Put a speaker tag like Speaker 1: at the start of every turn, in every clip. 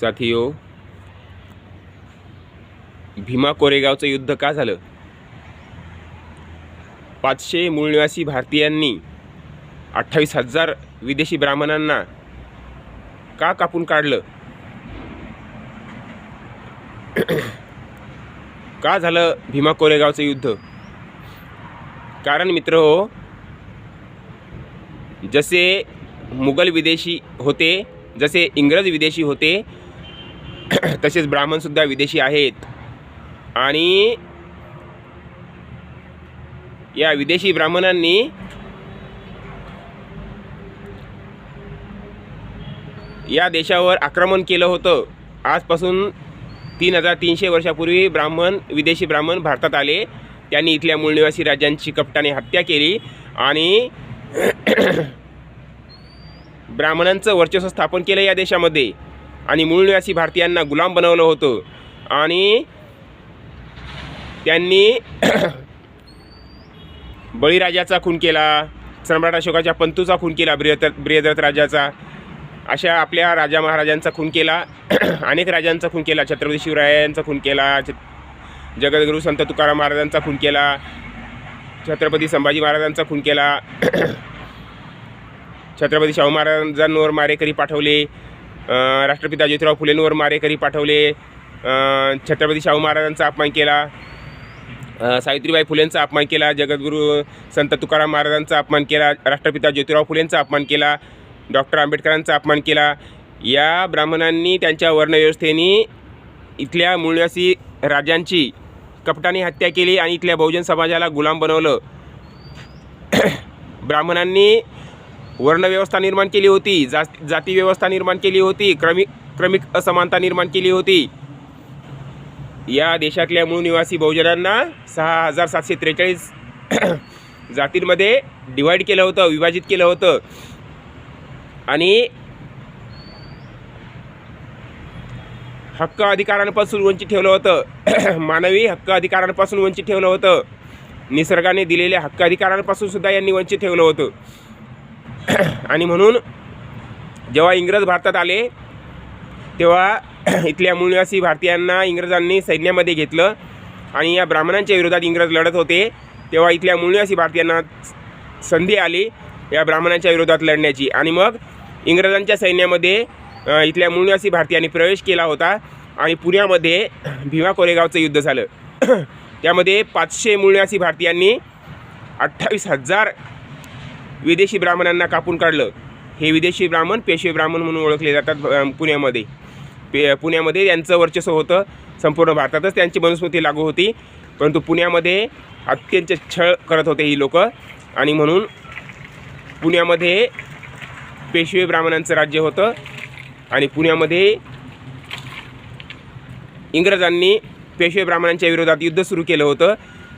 Speaker 1: साथियो भीमा कोरेगावचं युद्ध का झालं? पाचशे मूळ निवासी भारतीयांनी अठ्ठावीस हजार विदेशी ब्राह्मणांना का कापून काढलं? का झालं भीमा कोरेगावचं युद्ध? कारण मित्र हो जसे मुघल विदेशी होते जसे इंग्रज विदेशी होते तसेच ब्राह्मणसुद्धा विदेशी आहेत. आणि या विदेशी ब्राह्मणांनी या देशावर आक्रमण केलं होतं. आजपासून तीन हजार तीनशे वर्षापूर्वी ब्राह्मण विदेशी ब्राह्मण भारतात आले. त्यांनी इथल्या मूळ निवासी राज्यांची कपटाने हत्या केली आणि ब्राह्मणांचं वर्चस्व स्थापन केलं या देशामध्ये. आणि मूळ निवासी भारतीयांना गुलाम बनवलं होतं. आणि त्यांनी बळीराजाचा खून केला सम्राट अशोकाच्या पंतूचा खून केला ब्रियदर ब्रियदत्त राजाचा. अशा आपल्या राजा महाराजांचा खून केला अनेक राजांचा खून केला छत्रपती शिवरायांचा खून केला छ जगद्गुरू संत तुकाराम महाराजांचा खून केला छत्रपती संभाजी महाराजांचा खून केला छत्रपती शाहू महाराजांवर मारेकरी पाठवले राष्ट्रपिता ज्योतिराव फुलेंवर मारेकरी पाठवले. छत्रपती शाहू महाराजांचा अपमान केला. सावित्रीबाई फुलेंचा अपमान केला. जगद्गुरू संत तुकाराम महाराजांचा अपमान केला. राष्ट्रपिता ज्योतिराव फुलेंचा अपमान केला. डॉक्टर आंबेडकरांचा अपमान केला. या ब्राह्मणांनी त्यांच्या वर्णव्यवस्थेने इथल्या मूळवासी राजांची कपटाने हत्या केली आणि इथल्या बहुजन समाजाला गुलाम बनवलं. ब्राह्मणांनी वर्णव्यवस्था निर्माण केली होती जा जाती व्यवस्था निर्माण केली होती क्रमिक क्रमिक असमानता निर्माण केली होती. या देशातल्या मूळ निवासी बहुजनांना सहा हजार सातशे त्रेचाळीस जातींमध्ये डिवाईड केलं होतं विभाजित केलं होतं. आणि हक्क अधिकारांपासून वंचित ठेवलं होतं. मानवी हक्क अधिकारांपासून वंचित ठेवलं होतं. निसर्गाने दिलेल्या हक्क अधिकारांपासून सुद्धा यांनी वंचित ठेवलं होतं. आणि म्हणून जेव्हा इंग्रज भारतात आले तेव्हा इथल्या मूळ भारतीयांना इंग्रजांनी सैन्यामध्ये घेतलं आणि या ब्राह्मणांच्या विरोधात इंग्रज लढत होते. तेव्हा इथल्या मूळ भारतीयांना संधी आली या ब्राह्मणांच्या विरोधात लढण्याची. आणि मग इंग्रजांच्या सैन्यामध्ये इथल्या मूळ भारतीयांनी प्रवेश केला होता आणि पुण्यामध्ये भीमा कोरेगावचं युद्ध झालं. त्यामध्ये पाचशे मूळ भारतीयांनी अठ्ठावीस हजार विदेशी ब्राह्मणांना कापून काढलं. हे विदेशी ब्राह्मण पेशवे ब्राह्मण म्हणून ओळखले जातात पुण्यामध्ये. पे पुण्यामध्ये यांचं वर्चस्व होतं. संपूर्ण भारतातच त्यांची मनुस्मृती लागू होती. परंतु पुण्यामध्ये अत्यंत छळ करत होते ही लोक. आणि म्हणून पुण्यामध्ये पेशवे ब्राह्मणांचं राज्य होतं. आणि पुण्यामध्ये इंग्रजांनी पेशवे ब्राह्मणांच्या विरोधात युद्ध सुरू केलं होतं.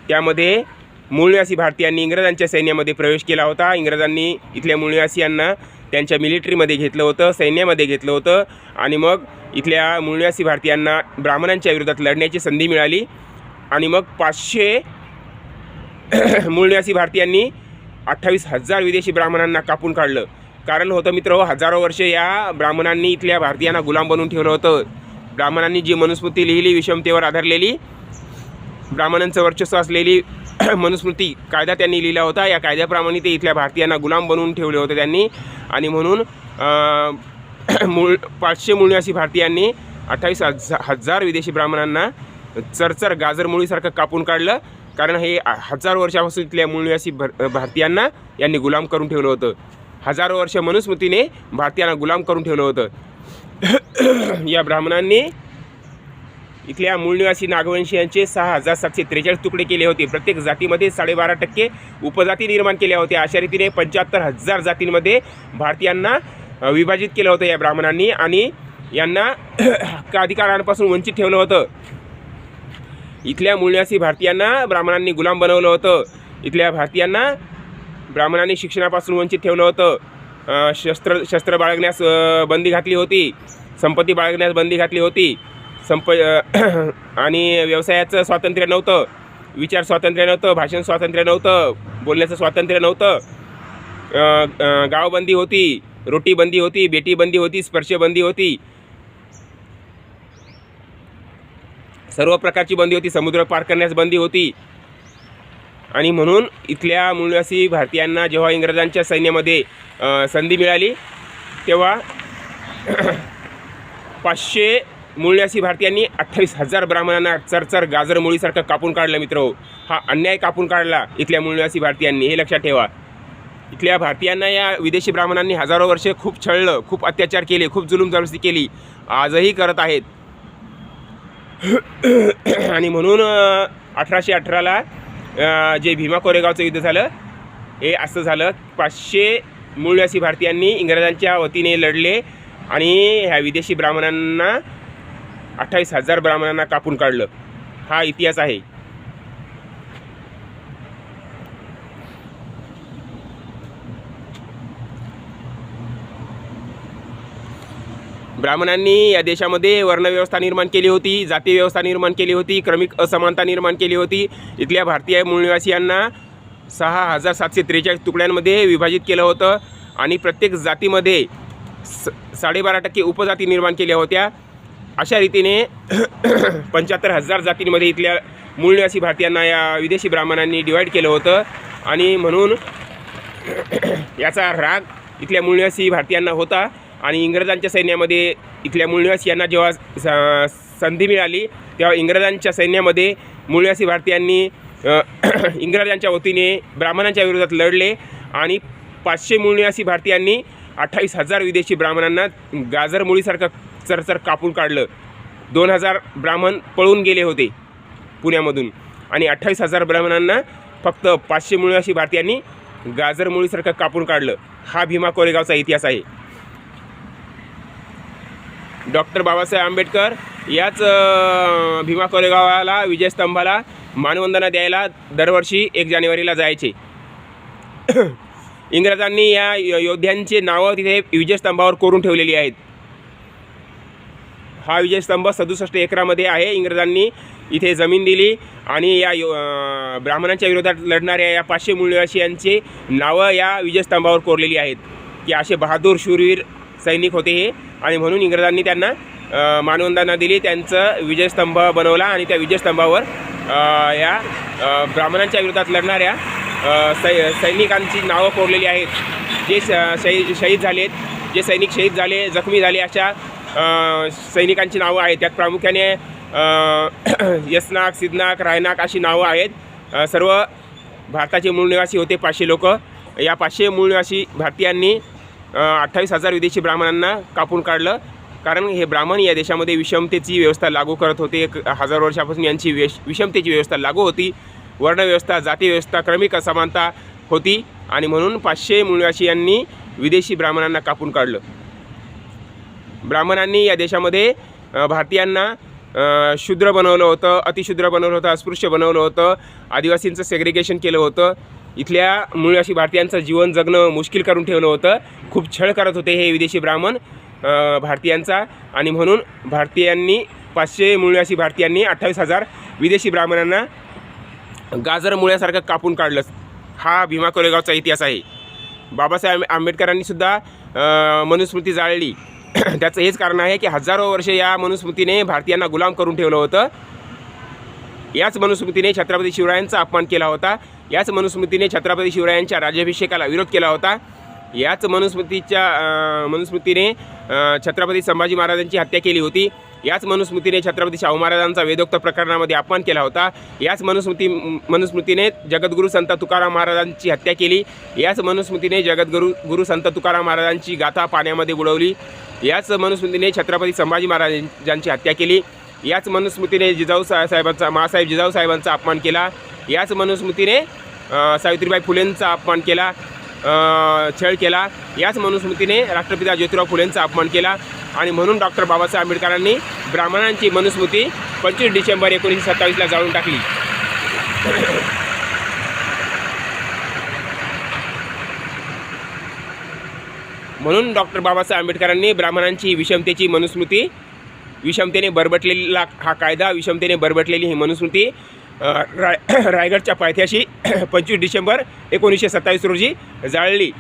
Speaker 1: त्यामध्ये मूळनिवासी भारतीयांनी इंग्रजांच्या सैन्यामध्ये प्रवेश केला होता. इंग्रजांनी इथल्या मूळनिवासियांना त्यांच्या मिलिटरीमध्ये घेतलं होतं सैन्यामध्ये घेतलं होतं. आणि मग इथल्या मूळनिवासी भारतीयांना ब्राह्मणांच्या विरोधात लढण्याची संधी मिळाली. आणि मग पाचशे मूळनिवासी भारतीयांनी अठ्ठावीस हजार विदेशी ब्राह्मणांना कापून काढलं. कारण होतं मित्र हो, हजारो वर्षे या ब्राह्मणांनी इथल्या भारतीयांना गुलाम बनवून ठेवलं होतं. ब्राह्मणांनी जी मनुस्मृती लिहिली विषमतेवर आधारलेली ब्राह्मणांचं वर्चस्व असलेली मनुस्मृती कायदा त्यांनी लिहिला होता. या कायद्याप्रमाणे ते इथल्या भारतीयांना गुलाम बनवून ठेवले होते त्यांनी. आणि म्हणून मूळ पाचशे मूळनिवासी भारतीयांनी अठ्ठावीस हजार विदेशी ब्राह्मणांना चरचर गाजर मुळीसारखं कापून काढलं. कारण हे हजार वर्षापासून इथल्या मूळनिवासी भर भारतीयांना यांनी गुलाम करून ठेवलं होतं. हजारो वर्ष मनुस्मृतीने भारतीयांना गुलाम करून ठेवलं होतं. या ब्राह्मणांनी इथल्या मूळनिवासी नागवंशीयांचे सहा हजार सातशे त्रेचाळीस तुकडे केले होते. प्रत्येक जातीमध्ये साडेबारा टक्के उपजाती निर्माण केल्या होत्या. अशा रीतीने पंच्याहत्तर हजार जातींमध्ये भारतीयांना विभाजित केलं होतं या ब्राह्मणांनी आणि यांना हक्क अधिकारांपासून वंचित ठेवलं होतं. इथल्या मूळनिवासी भारतीयांना ब्राह्मणांनी गुलाम बनवलं होतं. इथल्या भारतीयांना ब्राह्मणांनी शिक्षणापासून वंचित ठेवलं होतं. शस्त्र शस्त्र बाळगण्यास बंदी घातली होती. संपत्ती बाळगण्यास बंदी घातली होती. संप आणि व्यवसायाचं स्वातंत्र्य नव्हतं. विचार स्वातंत्र्य नव्हतं भाषण स्वातंत्र्य नव्हतं बोलण्याचं स्वातंत्र्य नव्हतं. गावबंदी होती रोटी बंदी होती बेटी बंदी होती स्पर्शबंदी होती. सर्व प्रकारची बंदी होती समुद्र पार करण्यास बंदी होती. आणि म्हणून इथल्या मूलवासी भारतीयांना जेव्हा इंग्रजांच्या सैन्यामध्ये संधी मिळाली तेव्हा पाचशे मूळनिवासी भारतीयांनी अठ्ठावीस हजार ब्राह्मणांना चरचर गाजर मुळीसारखं कापून काढलं मित्र. हा अन्याय कापून काढला इथल्या मूळनिवासी भारतीयांनी हे लक्षात ठेवा. इथल्या भारतीयांना या विदेशी ब्राह्मणांनी हजारो वर्षे खूप छळलं खूप अत्याचार केले खूप जुलूम जबरदस्ती केली. आजही करत आहेत. आणि म्हणून अठराशे अठराला जे भीमा कोरेगावचं युद्ध झालं हे असं झालं पाचशे मूळवासी भारतीयांनी इंग्रजांच्या वतीने लढले आणि ह्या विदेशी ब्राह्मणांना अठ्ठावीस हजार ब्राह्मणांना कापून काढलं. हा इतिहास आहे. ब्राह्मणांनी या देशामध्ये वर्णव्यवस्था निर्माण केली होती जाती व्यवस्था निर्माण केली होती क्रमिक असमानता निर्माण केली होती. इथल्या भारतीय मूळनिवासियांना सहा हजार सातशे त्रेचाळीस तुकड्यांमध्ये विभाजित केलं होतं आणि प्रत्येक जातीमध्ये स साडेबारा टक्के उपजाती निर्माण केल्या होत्या. अशा रीतीने पंच्याहत्तर हजार जातींमध्ये इथल्या मूळनिवासी भारतीयांना या विदेशी ब्राह्मणांनी डिवाईड केलं होतं. आणि म्हणून याचा राग इथल्या मूळनिवासी भारतीयांना होता. आणि इंग्रजांच्या सैन्यामध्ये इथल्या मूळनिवासियांना जेव्हा स- संधी मिळाली तेव्हा इंग्रजांच्या सैन्यामध्ये मूळनिवासी भारतीयांनी इंग्रजांच्या वतीने ब्राह्मणांच्या विरोधात लढले. आणि पाचशे मूळनिवासी भारतीयांनी अठ्ठावीस हजार विदेशी ब्राह्मणांना गाजर मुळीसारखं चरचर कापून काढलं. दोन हजार ब्राह्मण पळून गेले होते पुण्यामधून. आणि अठ्ठावीस हजार ब्राह्मणांना फक्त पाचशे मूळनिवासी भारतीयांनी गाजर मुळीसारखं कापून काढलं. हा भीमा कोरेगावचा इतिहास आहे. डॉक्टर बाबासाहेब आंबेडकर याच भीमा कोरेगावाला विजयस्तंभाला मानवंदना द्यायला दरवर्षी एक जानेवारीला जायचे. इंग्रजांनी या योद्ध्यांचे नावं तिथे विजयस्तंभावर कोरून ठेवलेली आहेत. हा विजयस्तंभ सदुसष्ट एकरामध्ये आहे. इंग्रजांनी इथे जमीन दिली आणि या यो ब्राह्मणांच्या विरोधात लढणाऱ्या या पाचशे मूळनिवासियांचे नावं या विजयस्तंभावर कोरलेली आहेत. की असे बहादूर शूरवीर सैनिक होते हे. आणि म्हणून इंग्रजांनी त्यांना मानवंदना दिली त्यांचं विजयस्तंभ बनवला आणि त्या विजयस्तंभावर या ब्राह्मणांच्या विरोधात लढणाऱ्या सै सैनिकांची नावं कोरलेली आहेत. जे श- शहीद शहीद झालेत जे सैनिक शहीद झाले जखमी झाले अशा सैनिकांची नावं आहेत. त्यात प्रामुख्याने यसनाक सिद्धनाक रायनाक अशी नावं आहेत. सर्व भारताचे मूळ निवासी होते पाचशे लोक. या पाचशे मूळ निवासी भारतीयांनी अठ्ठावीस हजार विदेशी ब्राह्मणांना कापून काढलं. कारण हे ब्राह्मण या देशामध्ये विषमतेची व्यवस्था लागू करत होते. एक हजार वर्षापासून यांची वेश विषमतेची व्यवस्था लागू होती. वर्णव्यवस्था जाती व्यवस्था क्रमिक असमानता होती. आणि म्हणून पाचशे मूळनिवासियांनी विदेशी ब्राह्मणांना कापून काढलं. ब्राह्मणांनी या देशामध्ये भारतीयांना शूद्र बनवलं होतं अतिशूद्र बनवलं होतं अस्पृश्य बनवलं होतं आदिवासींचं सेग्रिगेशन केलं होतं. इथल्या मूळवासी भारतीयांचं जीवन जगणं मुश्किल करून ठेवलं होतं. खूप छळ करत होते हे विदेशी ब्राह्मण भारतीयांचा. आणि म्हणून भारतीयांनी पाचशे मूळवासी भारतीयांनी अठ्ठावीस हजार विदेशी ब्राह्मणांना गाजर मुळ्यासारखं कापून काढलं हा भीमा कोरेगावचा इतिहास आहे. बाबासाहेब आंबेडकरांनी सुद्धा मनुस्मृती जाळली. त्याचं हेच कारण आहे की हजारो वर्षे या मनुस्मृतीने भारतीयांना गुलाम करून ठेवलं होतं. याच मनुस्मृतीने छत्रपती शिवरायांचा अपमान केला होता. याच मनुस्मृतीने छत्रपती शिवरायांच्या राज्याभिषेकाला विरोध केला होता. याच मनुस्मृतीच्या मनुस्मृतीने छत्रपती संभाजी महाराजांची हत्या केली होती. याच मनुस्मृतीने छत्रपती शाहू महाराजांचा वेदोक्त प्रकरणामध्ये अपमान केला होता. याच मनुस्मृती मनुस्मृतीने जगद्गुरू संत तुकाराम महाराजांची हत्या केली. याच मनुस्मृतीने जगद्गुरू गुरु संत तुकाराम महाराजांची गाथा पाण्यामध्ये बुडवली. याच मनुस्मृतीने छत्रपती संभाजी महाराजांची हत्या केली. याच मनुस्मृतीने जिजाऊ साहेबांचा महासाहेब जिजाऊ साहेबांचा अपमान केला. याच मनुस्मृतीने सावित्रीबाई फुलेंचा अपमान केला छळ केला. याच मनुस्मृतीने राष्ट्रपिता ज्योतिराव फुलेंचा अपमान केला. आणि म्हणून डॉक्टर बाबासाहेब आंबेडकरांनी ब्राह्मणांची मनुस्मृती पंचवीस डिसेंबर एकोणीसशे सत्तावीसला जाळून टाकली. म्हणून डॉक्टर बाबासाहेब आंबेडकरांनी ब्राह्मणांची विषमतेची मनुस्मृती विषमतेने बरबटलेला हा कायदा विषमतेने बरबटलेली ही मनुस्मृती राय रायगडच्या पायथ्याशी पंचवीस डिसेंबर एकोणीसशे सत्तावीस रोजी जाळली.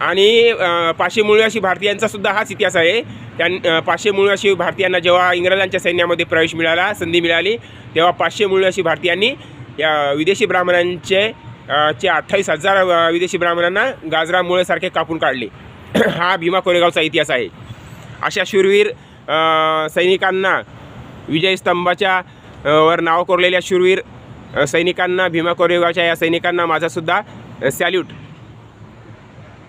Speaker 1: आणि पाचशे मूळवासी भारतीयांचासुद्धा हाच इतिहास आहे. त्यां पाचशे मूळवासी भारतीयांना जेव्हा इंग्रजांच्या सैन्यामध्ये प्रवेश मिळाला संधी मिळाली तेव्हा पाचशे मूळवासी भारतीयांनी या विदेशी ब्राह्मणांचे चे अठ्ठावीस हजार विदेशी ब्राह्मणांना गाजरा मुळेसारखे कापून काढले. हा भीमा कोरेगावचा इतिहास आहे. अशा शूरवीर सैनिकांना विजयस्तंभाच्या वर नाव कोरलेल्या शूरवीर सैनिकांना भीमा कोरेगावच्या या सैनिकांना माझासुद्धा सॅल्यूट.